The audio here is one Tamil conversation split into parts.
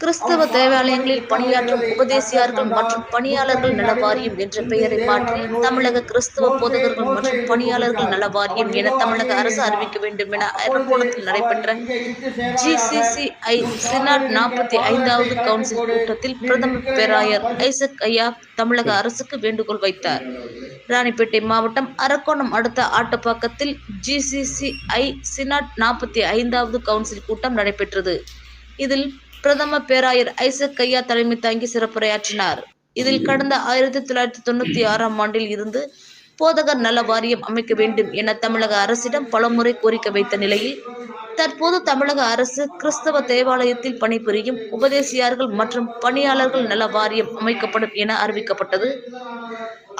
கிறிஸ்தவ தேவாலயங்களில் பணியாற்றும் உபதேசியார்கள் மற்றும் பணியாளர்கள் நல வாரியம் என்ற பெயரை மாற்றி தமிழக கிறிஸ்தவ போதகர்கள் மற்றும் பணியாளர்கள் நல வாரியம் என தமிழக அரசு அறிவிக்க வேண்டும் என அரக்கோணத்தில் நடைபெற்ற ஜிசிசிஐ சினாட் நாற்பத்தி ஐந்தாவது கவுன்சில் கூட்டத்தில் பிரதமர் பேராயர் ஐசக் ஐயா தமிழக அரசுக்கு வேண்டுகோள் வைத்தார். ராணிப்பேட்டை மாவட்டம் அரக்கோணம் அடுத்த ஆட்டுப்பாக்கத்தில் ஜிசிசிஐ சினாட் நாற்பத்தி ஐந்தாவது கவுன்சில் கூட்டம் நடைபெற்றது. இதில் பிரதம பேராயர் ஐசக் கையா தலைமை தாங்கி சிறப்புரையாற்றினார். இதில் கடந்த ஆயிரத்தி தொள்ளாயிரத்தி தொண்ணூத்தி ஆறாம் ஆண்டில் இருந்து போதகர் நல வாரியம் அமைக்க வேண்டும் என தமிழக அரசிடம் பலமுறை கோரிக்கை வைத்த நிலையில் தற்போது தமிழக அரசு கிறிஸ்தவ தேவாலயத்தில் பணிபுரியும் உபதேசியார்கள் மற்றும் பணியாளர்கள் நல வாரியம் அமைக்கப்படும் என அறிவிக்கப்பட்டது.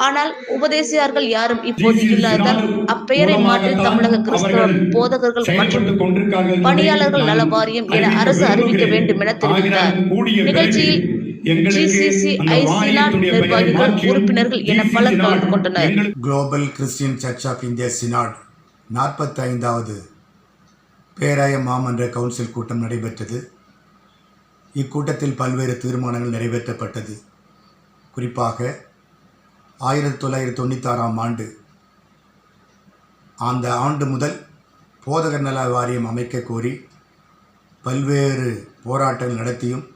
ஆனால் உபதேசியார்கள் யாரும் இப்போது இல்லாததால் அப்பெயரை மாற்றி தமிழக கிறிஸ்தவ போதகர்கள் மற்றும் பணியாளர்கள் நல வாரியம் என அரசு அறிவிக்க வேண்டும் என தெரிவித்தார். நிகழ்ச்சியில் நிர்வாகிகள் உறுப்பினர்கள் என பலர் கலந்து கொண்டனர். Global Christian church of India synod நாற்பத்தைந்தாவது பேராய மாமன்ற கவுன்சில் கூட்டம் நடைபெற்றது. இக்கூட்டத்தில் பல்வேறு தீர்மானங்கள் நிறைவேற்றப்பட்டது. குறிப்பாக ஆயிரத்தி தொள்ளாயிரத்தி தொண்ணூத்தாறாம் ஆண்டு. அந்த ஆண்டு முதல் போதகர் நல வாரியம் அமைக்க கோரி பல்வேறு போராட்டங்கள் நடத்தியும்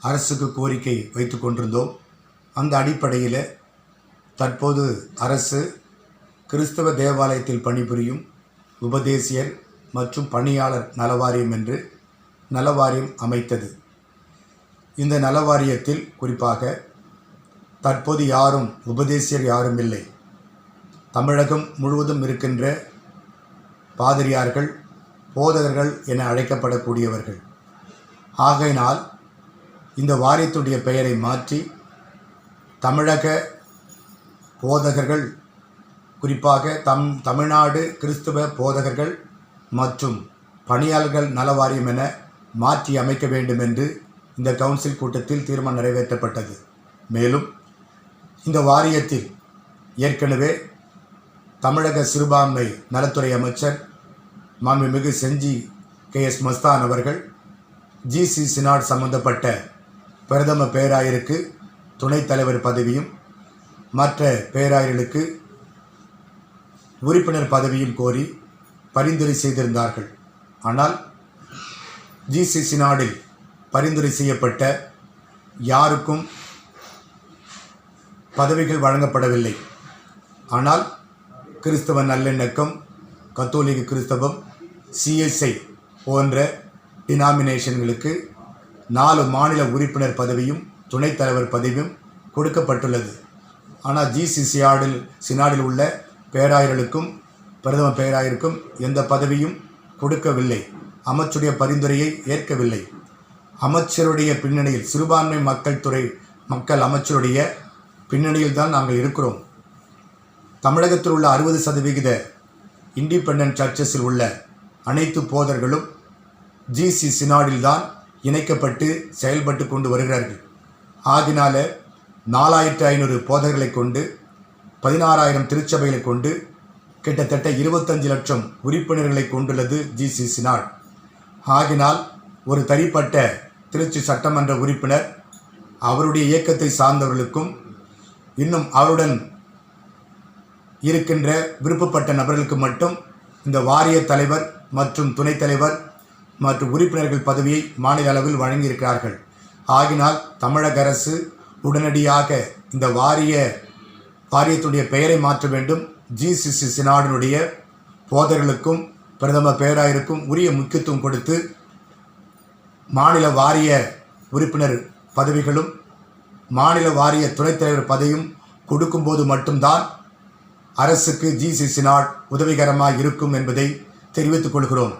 அரசுக்கு கோரிக்கை வைத்து கொண்டிருந்தோம். அந்த அடிப்படையில் தற்போது அரசு கிறிஸ்தவ தேவாலயத்தில் பணிபுரியும் உபதேசியர் மற்றும் பணியாளர் நலவாரியம் என்று நலவாரியம் அமைத்தது. இந்த நலவாரியத்தில் குறிப்பாக தற்போது யாரும் உபதேசியர் யாரும் இல்லை. தமிழகம் முழுவதும் இருக்கின்ற பாதிரியார்கள் போதகர்கள் என அழைக்கப்படக்கூடியவர்கள். ஆகையினால் இந்த வாரியத்துடைய பெயரை மாற்றி தமிழக போதகர்கள் குறிப்பாக தம் தமிழ்நாடு கிறிஸ்துவ போதகர்கள் மற்றும் பணியாளர்கள் நல வாரியம் என மாற்றி அமைக்க வேண்டும் என்று இந்த கவுன்சில் கூட்டத்தில் தீர்மானம் நிறைவேற்றப்பட்டது. மேலும் இந்த வாரியத்தில் ஏற்கனவே தமிழக சிறுபான்மை நலத்துறை அமைச்சர் மாண்புமிகு செஞ்சி கே எஸ் மஸ்தான் அவர்கள் ஜிசி சினாட் சம்பந்தப்பட்ட பிரதம பேராயருக்கு துணைத் தலைவர் பதவியும் மற்ற பேராயர்களுக்கு உறுப்பினர் பதவியும் கோரி பரிந்துரை செய்திருந்தார்கள். ஆனால் ஜிசிசி நாடில் பரிந்துரை செய்யப்பட்ட யாருக்கும் பதவிகள் வழங்கப்படவில்லை. ஆனால் கிறிஸ்தவ நல்லெண்ணக்கம் கத்தோலிக்க கிறிஸ்தவம் சிஎஸ்ஐ போன்ற டினாமினேஷன்களுக்கு நாலு மாநில உறுப்பினர் பதவியும் துணைத் தலைவர் பதவியும் கொடுக்கப்பட்டுள்ளது. ஆனால் ஜிசி சியாடில் சினாடில் உள்ள பேராயர்களுக்கும் பிரதம பேராயருக்கும் எந்த பதவியும் கொடுக்கவில்லை. அமைச்சருடைய பரிந்துரையை ஏற்கவில்லை. அமைச்சருடைய பின்னணியில் சிறுபான்மை மக்கள் துறை மக்கள் அமைச்சருடைய பின்னணியில் தான் நாங்கள் இருக்கிறோம். தமிழகத்தில் உள்ள அறுபது சதவிகித இண்டிபெண்டன்ட் சர்ச்சஸில் உள்ள அனைத்து போதர்களும் ஜிசி சினாடில் தான் இணைக்கப்பட்டு செயல்பட்டு கொண்டு வருகிறார்கள். ஆகினால நாலாயிரத்து ஐநூறு போதர்களை கொண்டு பதினாறாயிரம் திருச்சபைகளை கொண்டு கிட்டத்தட்ட இருபத்தஞ்சு லட்சம் உறுப்பினர்களை கொண்டுள்ளது ஜிசி சினாட் ஆகினால் ஒரு தனிப்பட்ட திருச்சி சட்டமன்ற உறுப்பினர் அவருடைய இயக்கத்தை சார்ந்தவர்களுக்கும் இன்னும் அவருடன் இருக்கின்ற விருப்பப்பட்ட நபர்களுக்கு மட்டும் இந்த வாரிய தலைவர் மற்றும் துணைத் தலைவர் மற்றும் உறுப்பினர்கள் பதவியை மாநில அளவில் வழங்கியிருக்கிறார்கள். ஆகினால் தமிழக அரசு உடனடியாக இந்த வாரிய வாரியத்துடைய பெயரை மாற்ற வேண்டும். ஜிசிசி சினாடினுடைய போதர்களுக்கும் பிரதமர் பேராயருக்கும் உரிய முக்கியத்துவம் கொடுத்து மாநில வாரிய உறுப்பினர் பதவிகளும் மாநில வாரிய துணைத் தலைவர் பதவியும் கொடுக்கும்போது மட்டும்தான் அரசுக்கு ஜிசி சினாட் உதவிகரமாக இருக்கும் என்பதை தெரிவித்துக் கொள்கிறோம்.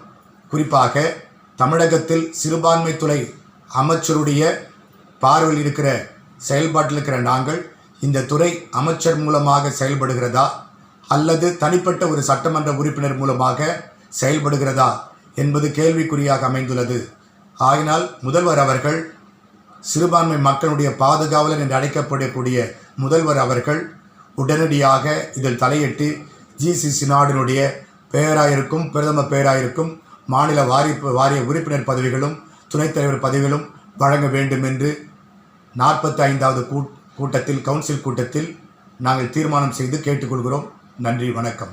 குறிப்பாக தமிழகத்தில் சிறுபான்மைத்துறை அமைச்சருடைய பார்வையில் இருக்கிற செயல்பாட்டில் இருக்கிற நாங்கள் இந்த துறை அமைச்சர் மூலமாக செயல்படுகிறதா? அல்லது தனிப்பட்ட ஒரு சட்டமன்ற உறுப்பினர் மூலமாக செயல்படுகிறதா? என்பது கேள்விக்குறியாக அமைந்துள்ளது. ஆகினால் முதல்வர் அவர்கள் சிறுபான்மை மக்களுடைய பாதுகாவலர் என்று அழைக்கப்படக்கூடிய முதல்வர் அவர்கள் உடனடியாக இதில் தலையிட்டு ஜிசிசி நாடினுடைய பெயராயிருக்கும் பிரதம பெயராயிருக்கும் மாநில வாரி வாரிய உறுப்பினர் பதவிகளும் துணைத் தலைவர் பதவிகளும் வழங்க வேண்டும் என்று நாற்பத்தி ஐந்தாவது கூட்டத்தில் கவுன்சில் கூட்டத்தில் நாங்கள் தீர்மானம் செய்து கேட்டுக்கொள்கிறோம். நன்றி வணக்கம்.